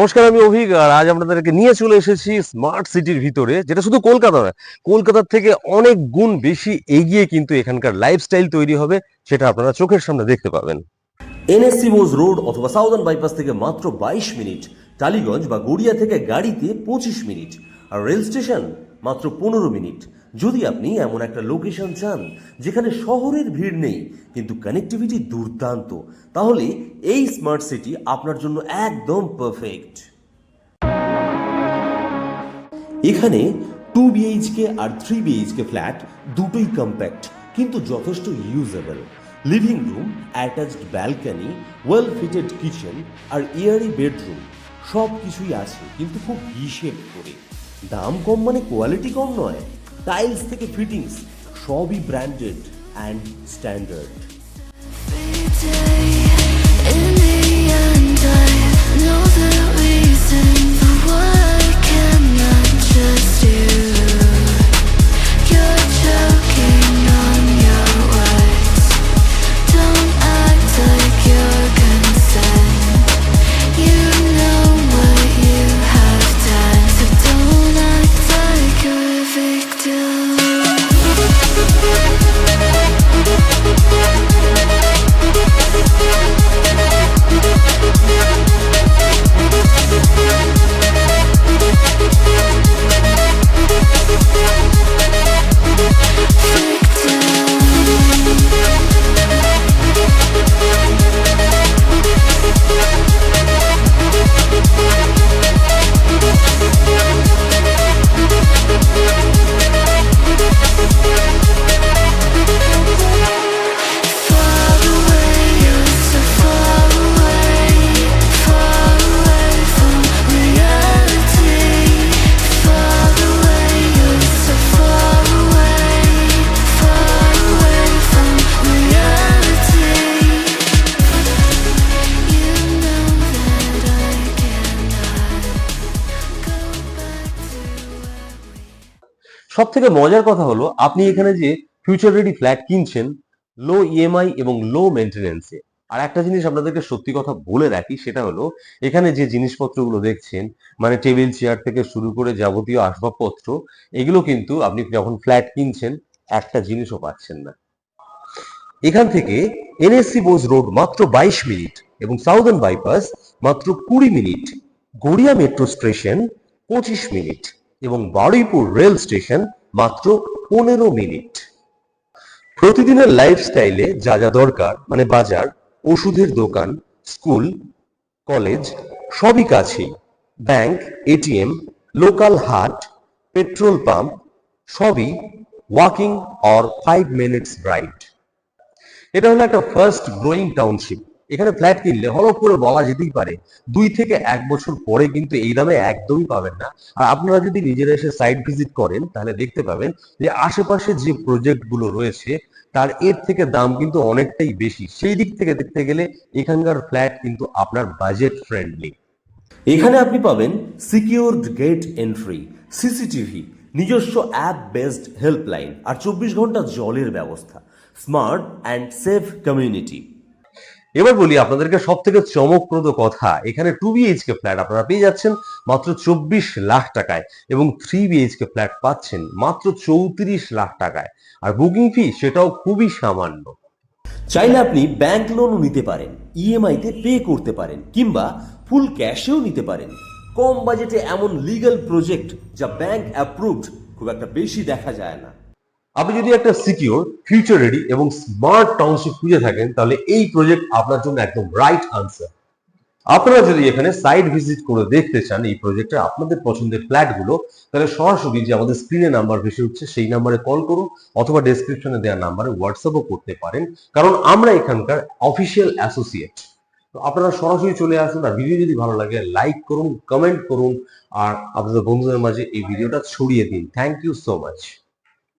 নমস্কার, আমি অভিক, আর আজ আপনাদেরকে নিয়ে চলে এসেছি স্মার্ট সিটির ভিতরে, যেটা শুধু কলকাতা নয়, কলকাতার থেকে অনেক গুণ বেশি এগিয়ে কিন্তু এখানকার লাইফস্টাইল তৈরি হবে, সেটা আপনারা চোখের সামনে দেখতে পাবেন। এনএসসি মোজ রোড অথবা সাউদার্ন বাইপাস থেকে মাত্র বাইশ মিনিট, টালিগঞ্জ বা গড়িয়া থেকে গাড়িতে পঁচিশ মিনিট, আর রেল স্টেশন মাত্র পনেরো মিনিট। যদি আপনি এমন একটা লোকেশন চান যেখানে শহরের ভিড় নেই, কিন্তু কানেক্টিভিটি দুর্দান্ত, তাহলে এই স্মার্ট সিটি আপনার জন্য একদম পারফেক্ট এখানে টু বিএইচকে আর থ্রি বিএইচকে ফ্ল্যাট দুটোই কম্প্যাক্ট কিন্তু যথেষ্ট usable living room attached balcony well fitted kitchen আর ইয়ারি বেডরুম সব কিছুই আছে, কিন্তু খুব হিসেব করে। দাম কম মানে কোয়ালিটি কম নয়। টাইলস থেকে ফিটিংস সবই ব্র্যান্ডেড অ্যান্ড স্ট্যান্ডার্ড সব থেকে মজার কথা হলো, আপনি এখানে যে ফিউচার রেডি ফ্ল্যাট কিনছেন লো ইএমআই এবং লো মেনটেনেন্সে আর একটা জিনিস আপনাদেরকে সত্যি কথা বলে রাখি, সেটা হলো, এখানে যে জিনিসপত্রগুলো দেখছেন মানে টেবিল চেয়ার থেকে শুরু করে যাবতীয় আসবাবপত্র, এগুলো কিন্তু আপনি যখন ফ্ল্যাট কিনছেন, একটা জিনিসও পাচ্ছেন না। এখান থেকে এনএসসি বোস রোড মাত্র বাইশ মিনিট এবং সাউদার্ন বাইপাস মাত্র কুড়ি মিনিট, গড়িয়া মেট্রো স্টেশন পঁচিশ মিনিট। এবং বারুইপুর রেল স্টেশন মাত্র পনেরো মিনিট। প্রতিদিনের লাইফস্টাইলে যা যা দরকার মানে বাজার, ওষুধের দোকান, স্কুল, কলেজ, সবই কাছেই। ব্যাংক এটিএম লোকাল হাট, পেট্রোল পাম্প, সবই walking or five minutes ride এটা হলো একটা ফার্স্ট গ্রোয়িং টাউনশিপ এখানে ফ্ল্যাট কিনলে হলপ করে বলা যেতেই পারে। দুই থেকে এক বছর পরে কিন্তু এই দামে একদমই পাবেন না। আর আপনারা যদি নিজেরা এসে সাইট ভিজিট করেন, তাহলে দেখতে পাবেন যে আশেপাশে যে প্রজেক্টগুলো রয়েছে, তার এর থেকে দাম কিন্তু অনেকটাই বেশি। সেই দিক থেকে দেখতে গেলে এখানকার ফ্ল্যাট কিন্তু আপনার বাজেট ফ্রেন্ডলি এখানে আপনি পাবেন সিকিউরড গেট এন্ট্রি সিসিটিভি নিজস্ব অ্যাপ বেসড হেল্পলাইন আর চব্বিশ ঘণ্টা জলের ব্যবস্থা স্মার্ট অ্যান্ড সেফ কমিউনিটি এবার বলি আপনাদেরকে সব থেকে চমকপ্রদ কথা এখানে টু বিএইচকে ফ্ল্যাট আপনারা পেয়ে যাচ্ছেন মাত্র চব্বিশ লাখ টাকায় এবং থ্রি বিএইচকে ফ্ল্যাট পাচ্ছেন মাত্র চৌত্রিশ লাখ টাকায়। আর বুকিং ফি সেটাও খুবই সামান্য। চাইলে আপনি ব্যাংক লোনও নিতে পারেন ইএমআইতে পে করতে পারেন কিংবা ফুল ক্যাশেও নিতে পারেন। কম বাজেটে এমন লিগ্যাল প্রজেক্ট যা ব্যাংক অ্যাপ্রুভড খুব একটা বেশি দেখা যায় না। আপনি যদি একটা সিকিউর ফিউচার রেডি এবং স্মার্ট টাউনশিপ খুঁজে থাকেন, তাহলে এই প্রজেক্ট আপনার জন্য একদম রাইট আনসার আপনারা যদি এখানে সাইট ভিজিট করে দেখতে চান এই প্রজেক্টে আপনাদের পছন্দের ফ্ল্যাটগুলো তাহলে সরাসরি যে আমাদের স্ক্রিনে নাম্বার ভেসে উঠছে, সেই নাম্বারে কল করুন অথবা ডেসক্রিপশনে দেওয়া নাম্বারে হোয়াটসঅ্যাপও করতে পারেন। কারণ আমরা এখানকার অফিসিয়াল অ্যাসোসিয়েট তো আপনারা সরাসরি চলে আসুন আর ভিডিও যদি ভালো লাগে লাইক করুন কমেন্ট করুন, আর আপনাদের বন্ধুদের মাঝে এই ভিডিওটা ছড়িয়ে দিন। Thank you so much